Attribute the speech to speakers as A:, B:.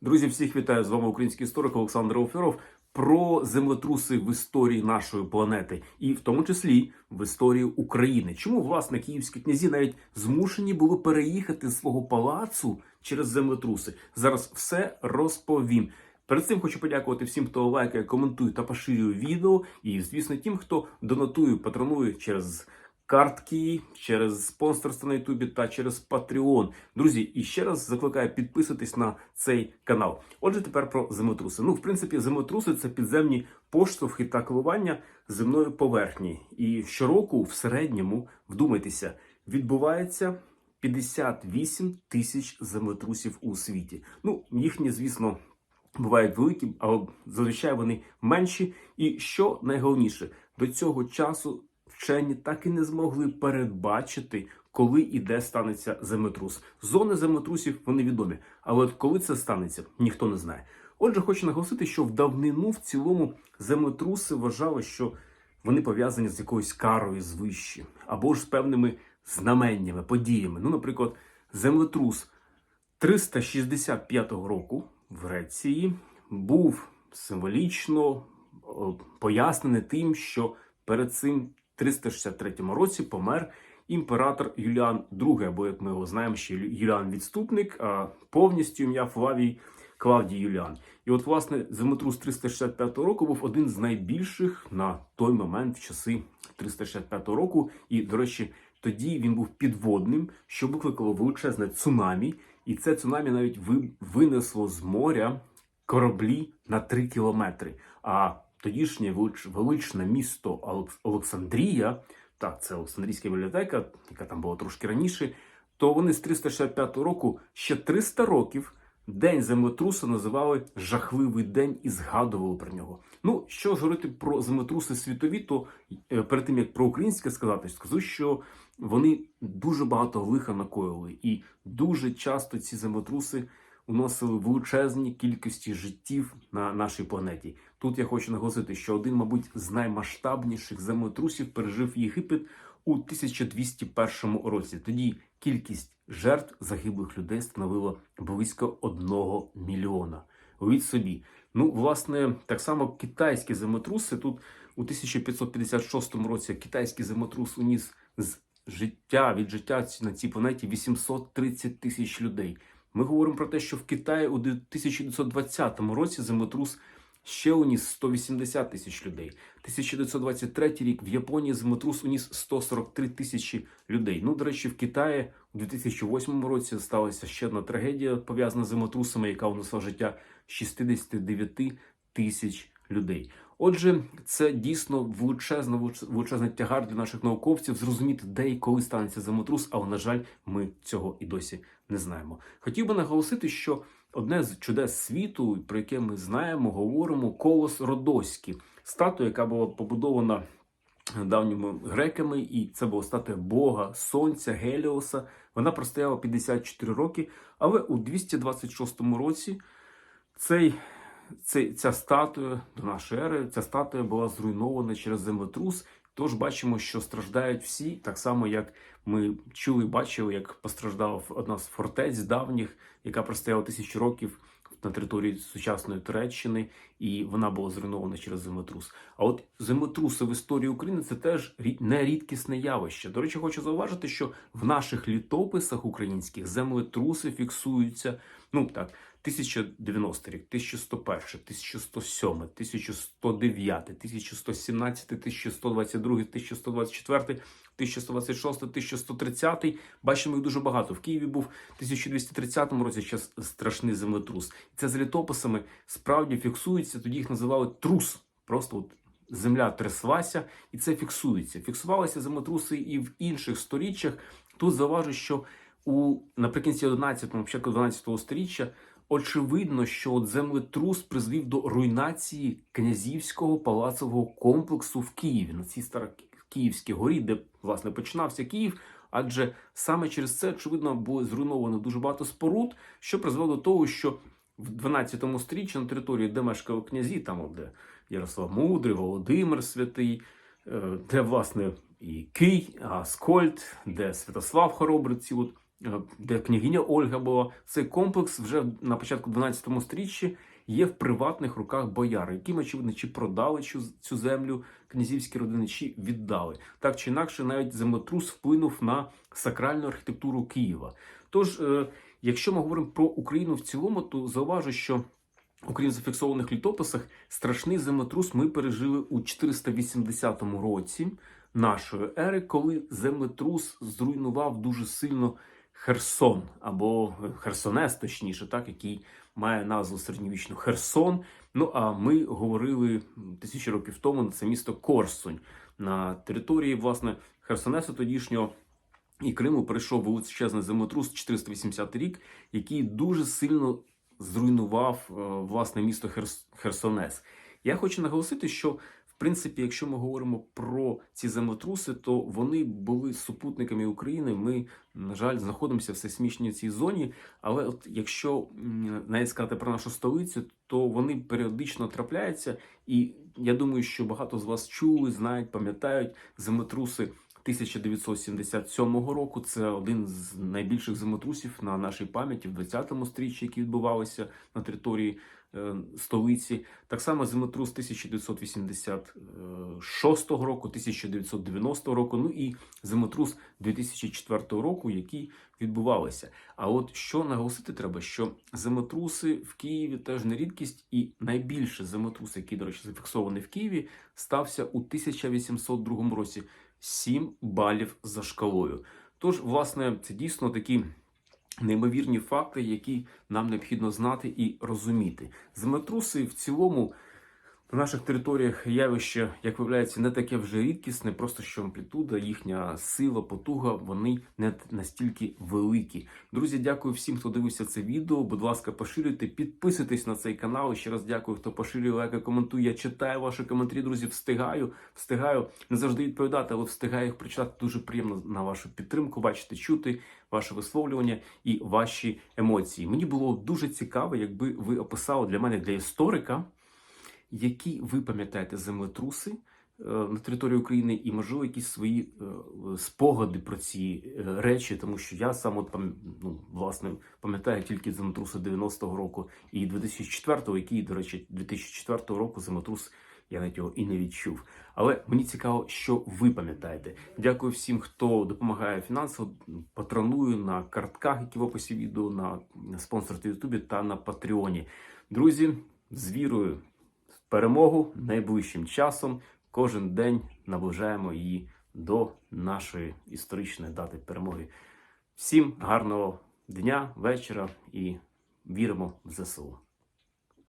A: Друзі, всіх вітаю з вами український історик Олександр Оферов про землетруси в історії нашої планети, і в тому числі в історії України. Чому власне київські князі навіть змушені були переїхати з свого палацу через землетруси? Зараз все розповім. Перед цим хочу подякувати всім, хто лайкає, коментує та поширює відео, і звісно, тим, хто донатує, патронує через картки, через спонсорство на Ютубі та через Patreon. Друзі, і ще раз закликаю підписатись на цей канал. Отже, тепер про землетруси. Ну, в принципі, землетруси це підземні поштовхи та коливання земної поверхні. І щороку, в середньому, вдумайтеся, відбувається 58 тисяч землетрусів у світі. Ну, їхні, звісно. Бувають великі, але зазвичай вони менші. І що найголовніше, до цього часу вчені так і не змогли передбачити, коли і де станеться землетрус. Зони землетрусів вони відомі, але от коли це станеться, ніхто не знає. Отже, хочу наголосити, що в давнину в цілому землетруси вважали, що вони пов'язані з якоюсь карою звищі, або ж з певними знаменнями, подіями. Ну, наприклад, землетрус 365 року в Греції був символічно пояснений тим, що перед цим 363 році помер імператор Юліан II, або як ми його знаємо, ще Юліан Відступник, повністю ім'я Флавій Клавдій Юліан. І от, власне, землетрус 365 року був один з найбільших на той момент в часи 365 року. І, до речі, тоді він був підводним, що викликало величезне цунамі, і це цунамі навіть ви- винесло з моря кораблі на 3 кілометри. А тодішнє величне місто Олександрія, так, це Олександрійська бібліотека, яка там була трошки раніше, то вони з 365 року ще 300 років День землетруса називали жахливий день і згадували про нього. Ну, що ж говорити про землетруси світові, то е, перед тим як про українське сказати, скажу, що вони дуже багато лиха накоїли, і дуже часто ці землетруси уносили величезні кількості життів на нашій планеті. Тут я хочу наголосити, що один, мабуть, з наймасштабніших землетрусів пережив Єгипет у 1201 році. Тоді кількість жертв загиблих людей становила близько одного мільйона. Уявіть собі. Ну, власне, так само китайські землетруси тут у 1556 році китайський землетрус уніс з життя від життя на цій планеті 830 тисяч людей. Ми говоримо про те, що в Китаї у 1920 році землетрус ще уніс 180 тисяч людей. 1923 рік в Японії землетрус уніс 143 тисячі людей. Ну, до речі, в Китаї у 2008 році сталася ще одна трагедія пов'язана з землетрусами, яка унесла життя 69 тисяч людей. Отже, це дійсно величезна величезний тягар для наших науковців зрозуміти, де і коли станеться землетрус, але на жаль, ми цього і досі не знаємо. Хотів би наголосити, що одне з чудес світу, про яке ми знаємо, говоримо, колос Родоський, статуя, яка була побудована давніми греками, і це була статуя Бога, Сонця, Геліоса. Вона простояла 54 роки, але у 226 році цей, ця статуя до нашої ери, ця статуя була зруйнована через землетрус. Тож бачимо, що страждають всі, так само як ми чули, бачили, як постраждала одна з фортець давніх, яка простояла тисячу років на території сучасної Туреччини, і вона була зруйнована через землетрус. А от землетруси в історії України це теж рі- не рідкісне явище. До речі, хочу зауважити, що в наших літописах українських землетруси фіксуються. Ну так, 1090 рік, 1101, 1107, 1109, 1117, 1122, 1124, 1126, 1130. Бачимо їх дуже багато. В Києві був в 1230 році ще страшний землетрус. Це з літописами справді фіксується. Тоді їх називали трус. Просто от земля тряслася, і це фіксується. Фіксувалися землетруси і в інших сторіччях. Тут заважу, що у наприкінці 11-го, початку 12-го сторіччя очевидно, що от землетрус призвів до руйнації князівського палацового комплексу в Києві на цій старокиївській горі, де власне починався Київ. Адже саме через це, очевидно, було зруйновано дуже багато споруд, що призвело до того, що в 12 сторіччі на території, де мешкали князі, там де Ярослав Мудрий, Володимир Святий, е, де власне і Кий, Аскольд, де Святослав Хоробрий, ці от е, де княгиня Ольга була. Цей комплекс вже на початку 12 сторіччі є в приватних руках бояр, яким, очевидно, чи продали цю, цю землю князівські родини, чи віддали. Так чи інакше, навіть землетрус вплинув на сакральну архітектуру Києва. Тож, е, якщо ми говоримо про Україну в цілому, то зауважу, що Окрім зафіксованих літописах, страшний землетрус ми пережили у 480 році нашої ери, коли землетрус зруйнував дуже сильно Херсон або Херсонес, точніше, так, який має назву середньовічну Херсон. Ну а ми говорили тисячі років тому на це місто Корсунь на території власне Херсонесу тодішнього. І Криму прийшов величезний землетрус 480 рік, який дуже сильно зруйнував е, власне місто Херсонес. Я хочу наголосити, що принципі, якщо ми говоримо про ці землетруси, то вони були супутниками України. Ми, на жаль, знаходимося в сейсмічній цій зоні. Але от якщо навіть сказати про нашу столицю, то вони періодично трапляються. І я думаю, що багато з вас чули, знають, пам'ятають землетруси 1977 року. Це один з найбільших землетрусів на нашій пам'яті в 20-му стріччі, які відбувалися на території е, столиці. Так само землетрус 1986 року, 1990 року, ну і землетрус 2004 року, які відбувалися. А от що наголосити треба, що землетруси в Києві теж не рідкість, і найбільший землетрус, який, до речі, зафіксований в Києві, стався у 1802 році. 7 балів за шкалою. Тож, власне, це дійсно такі неймовірні факти, які нам необхідно знати і розуміти. Землетруси в цілому на наших територіях явище, як виявляється, не таке вже рідкісне, просто що амплітуда, їхня сила, потуга, вони не настільки великі. Друзі, дякую всім, хто дивився це відео. Будь ласка, поширюйте, підписуйтесь на цей канал. І ще раз дякую, хто поширює, лайкає, коментує. Я читаю ваші коментарі, друзі. Встигаю, встигаю не завжди відповідати, але встигаю їх прочитати. Дуже приємно на вашу підтримку. Бачити, чути ваше висловлювання і ваші емоції. Мені було дуже цікаво, якби ви описали для мене для історика які ви пам'ятаєте землетруси е, на території України, і можливо якісь свої е, спогади про ці е, речі, тому що я сам от ну, власне пам'ятаю тільки землетруси 90-го року і 2004-го, який, до речі, 2004 року землетрус. Я навіть його і не відчув. Але мені цікаво, що ви пам'ятаєте. Дякую всім, хто допомагає фінансово, патронує на картках, які в описі відео, на спонсорстві Ютубі та на Патреоні. Друзі, з вірою перемогу найближчим часом. Кожен день наближаємо її до нашої історичної дати перемоги. Всім гарного дня, вечора і віримо в ЗСУ.